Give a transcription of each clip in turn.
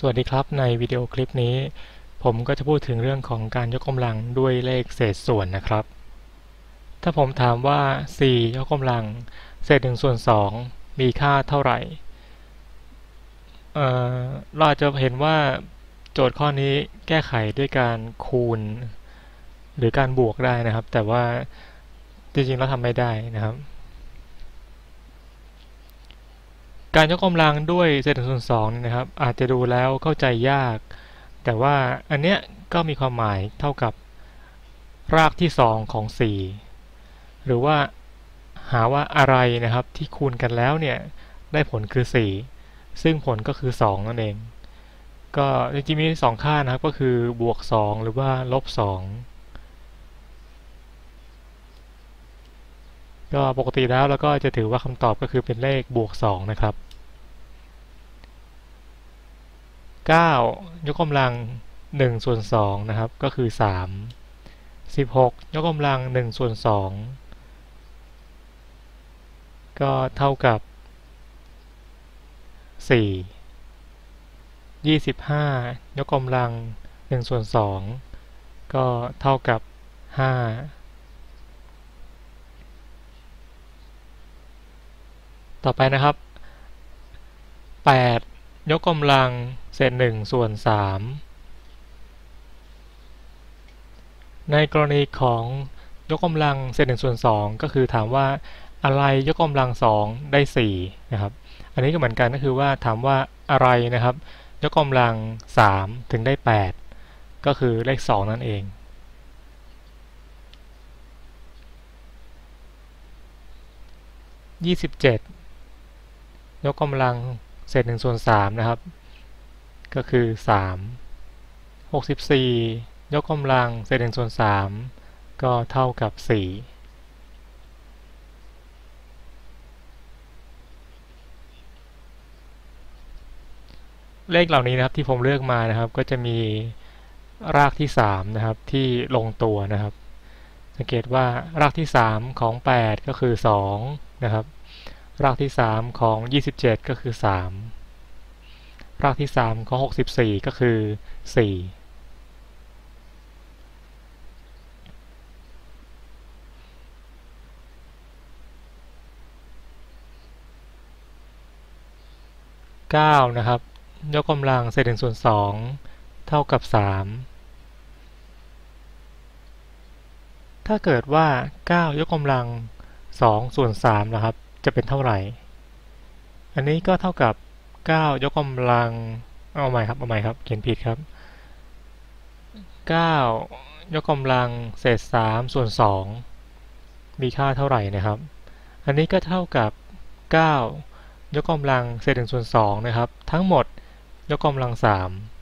สวัสดีครับในวิดีโอคลิปนี้ ผมก็จะพูดถึงเรื่องของการยกกำลังด้วยเลขเศษส่วนนะครับ ถ้าผมถามว่า 4 ยกกำลัง เศษ1ส่วน 2 มีค่าเท่าไหร่เเราอาจจะเห็นว่าโจทย์ข้อนี้แก้ไขด้วยการคูณ หรือการบวกได้นะครับ แต่ว่าจริงๆเราทำไม่ได้นะครับ การยกกำลังด้วยเศษส่วนสองนะครับ อาจจะดูแล้วเข้าใจยาก แต่ว่าอันเนี้ยก็มีความหมายเท่ากับรากที่สองของสี่หรือว่าหาว่าอะไรนะครับที่คูณกันแล้วเนี่ยได้ผลคือ 4 ซึ่งผลก็คือ 2 นั่นเอง ก็จริงๆมีสองค่านะครับก็คือบวก 2 หรือว่าลบ 2 ก็ปกติแล้วเราก็จะถือว่าคำตอบก็คือเป็นเลขบวก 2 นะครับ 9 ยกกำลัง1ส่วน2นะครับ ก็คือ 3 16 ยกกำลัง1ส่วน2ก็เท่ากับ 4 25 ยกกำลัง1ส่วน2ก็เท่ากับ 5 ต่อไปนะครับ 8 ยกกำลังเศษหนึ่งส่วนสามในกรณีของยกกำลังเศษหนึ่งส่วนสองก็คือถามว่าอะไรยกกำลังสองได้สี่นะครับ อันนี้ก็เหมือนกันก็คือว่าถามว่าอะไรนะครับ ยกกำลังสามถึงได้แปดก็คือเลขสองนั่นเองยี่สิบเจ็ดยกกำลัง เศษหนึ่งส่วนสามนะครับ ก็คือสามหกสิบสี่ยกกำลังเศษหนึ่งส่วนสามก็เท่ากับสี่เลขเหล่านี้นะครับที่ผมเลือกมานะครับ ก็จะมีรากที่3นะครับที่ลงตัวนะครับ สังเกตว่ารากที่ 3 ของ 8 ก็คือ2นะครับ รากที่ 3 ของ 27 ก็คือ 3 รากที่ 3 ของ 64 ก็คือ 4 9 นะครับ ยกกำลังเศษ1ส่วน2เท่ากับ 3 ถ้าเกิดว่า 9 ยกกำลัง2ส่วน3นะครับ จะเป็นเท่าไหร่ อันนี้ก็เท่ากับ 9 ยกกำลัง เอาใหม่ครับ เอาใหม่ครับ เขียนผิดครับ 9 ยกกำลังเศษ 3 ส่วน 2 มีค่าเท่าไหร่นะครับ อันนี้ก็เท่ากับ 9 ยกกำลังเศษ1ส่วน2นะครับ ทั้งหมดยกกำลัง 3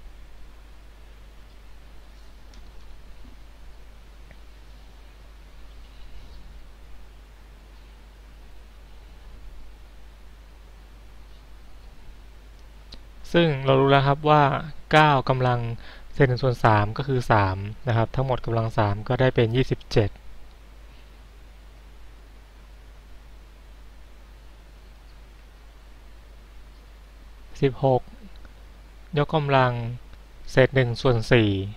ซึ่งเรารู้แล้วครับว่า 9กำลังเศษ1ส่วน3ก็คือ 3 นะครับ ทั้งหมดกำลัง 3 ก็ได้เป็น 27 16ยกกำลังเศษ1ส่วน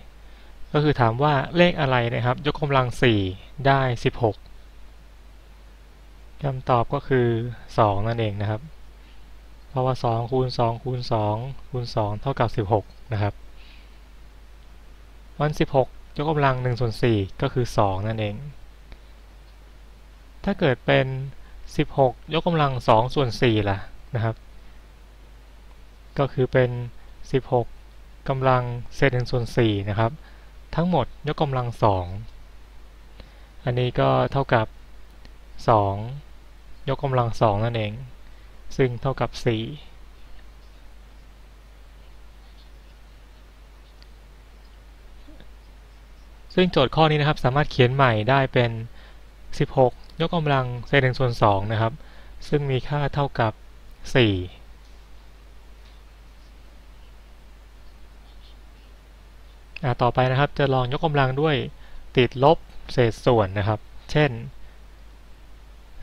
4ก็คือถามว่าเลขอะไรนะครับ ยกกำลัง4ได้16คำตอบก็คือ2นั่นเองนะครับ เพราะว่า2คูณ2คูณ2คูณ2เท่ากับ 16 นะครับ วัน 16 ยกกำลัง1ส่วน4ก็คือ 2 นั่นเอง ถ้าเกิดเป็น 16 ยกกำลัง2ส่วน4ล่ะนะครับ ก็คือเป็น 16กำลังเศษ1ส่วน4นะครับ ทั้งหมดยกกำลัง 2 อันนี้ก็เท่ากับ 2 ยกกำลัง 2 นั่นเอง ซึ่งเท่ากับ 4 ซึ่งโจทย์ข้อนี้นะครับสามารถเขียนใหม่ได้เป็น 16 ยกกำลังเศษ1ส่วน2นะครับ ซึ่งมีค่าเท่ากับ 4ต่อไปนะครับจะลองยกกำลังด้วยติดลบเศษส่วนนะครับ เช่น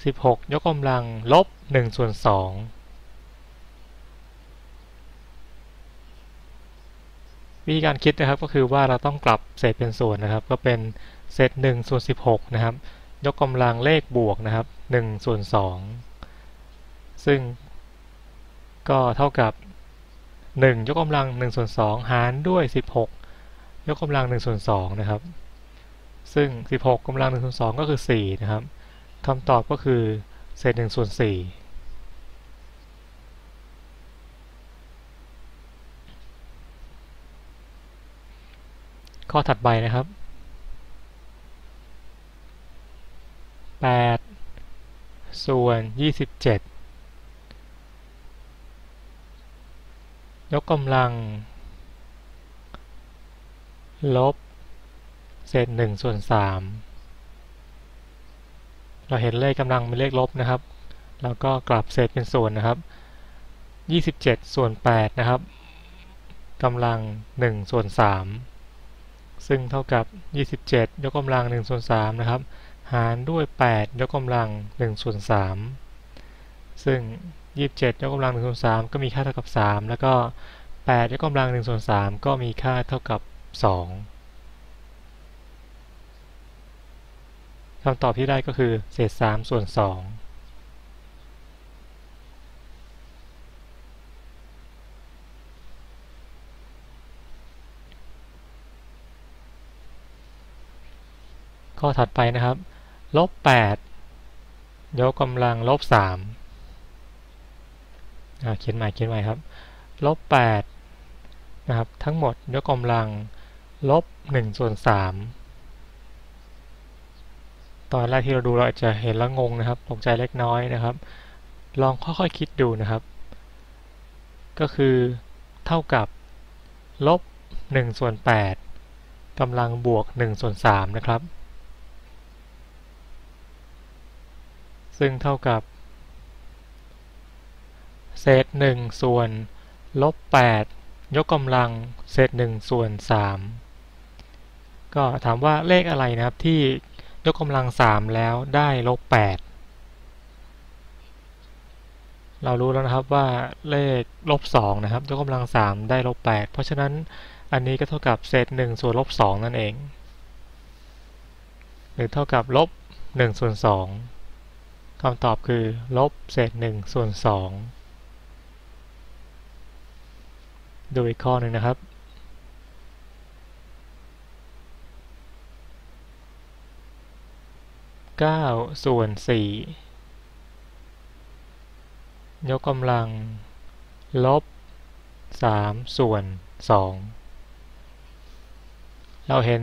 16ยกกำลังลบ1ส่วน2วิธีการคิดนะครับก็คือว่าเราต้องกลับเศษเป็นส่วนนะครับ ก็เป็นเศษ1ส่วน16 นะครับ ยกกำลังเลขบวกนะครับ1ส่วน2ซึ่งก็เท่ากับ 1 ยกกำลัง1ส่วน2หารด้วย 16 ยกกำลัง1ส่วน2นะครับ ซึ่ง 16กำลัง1ส่วน2ก็คือ 4 นะครับ คำตอบก็คือเศษ1ส่วน4ข้อถัดไปนะครับ 8 ส่วน 27 ยกกำลัง ลบ เศษ1ส่วน3 เราเห็นเลขกำลังเป็นเลขลบนะครับ แล้วก็กลับเศษเป็นส่วนนะครับ 27 ส่วน 8 นะครับกำลัง 1 ส่วน 3 ซึ่งเท่ากับ 27 ยกกำลัง 1 ส่วน 3 นะครับ หารด้วย 8 ยกกำลัง 1 ส่วน 3 ซึ่ง 27 ยกกำลัง 1 ส่วน 3 ก็มีค่าเท่ากับ 3 แล้วก็ 8 ยกกำลัง 1 ส่วน 3 ก็มีค่าเท่ากับ 2 คำตอบที่ได้ก็คือเศษ3ส่วน2ข้อถัดไปนะครับ ลบ8ยกกำลังลบ3เขียนใหม่เขียนใหม่ครับ ลบ8นะครับ ทั้งหมดยกกำลังลบ1ส่วน3 ตอนแรกที่เราดูเราอาจจะเห็นแล้วงงนะครับตกใจเล็กน้อยนะครับ ลองค่อยๆคิดดูนะครับ ก็คือเท่ากับลบ1ส่วน8กำลังบวก1ส่วน3นะครับ ซึ่งเท่ากับ เศษ1ส่วนลบ8ยกกำลังเศษ1ส่วน3ก็ถามว่าเลขอะไรนะครับที่ ยกกำลัง3แล้วได้ลบ8เรารู้แล้วนะครับว่าเลขลบ2นะครับยกกำลัง3ได้ลบ8เพราะฉะนั้นอันนี้ก็เท่ากับเศษ1ส่วนลบ2นั่นเอง หรือเท่ากับลบ1ส่วน2คำตอบคือลบเศษ1ส่วน2ดูอีกข้อหนึ่งนะครับ เก้าส่วนสี่ยกกำลัง ลบสามส่วนสองเราเห็น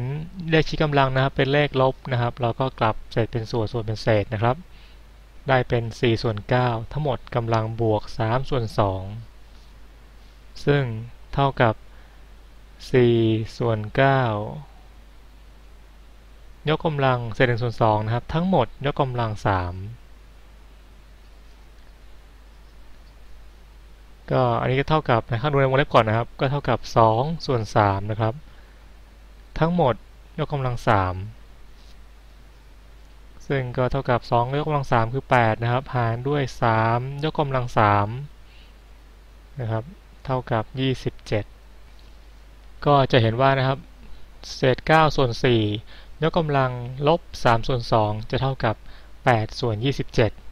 เลขชี้กำลังนะครับ เป็นเลขลบนะครับ เราก็กลับเศษเป็นส่วนส่วนเป็นเศษนะครับ ได้เป็น 4 ส่วน 9 ทั้งหมดกำลังบวก 3 ส่วน 2 ซึ่งเท่ากับ 4 ส่วน 9 ยกกำลังเศษ1ส่วน2นะครับ ทั้งหมดยกกำลัง3ก็อันนี้ก็เท่ากับนะครับดูในวงเล็บก่อนนะครับ ก็เท่ากับ2ส่วน3นะครับ ทั้งหมดยกกำลัง 3 ซึ่งก็เท่ากับ2ยกกำลัง 3 คือ 8 นะครับ หารด้วย 3 ยกกำลัง3นะครับ เท่ากับ 27 ก็จะเห็นว่านะครับ เศษ 9 ส่วน 4 ยกกำลังลบ3ส่วน2จะเท่ากับ8ส่วน27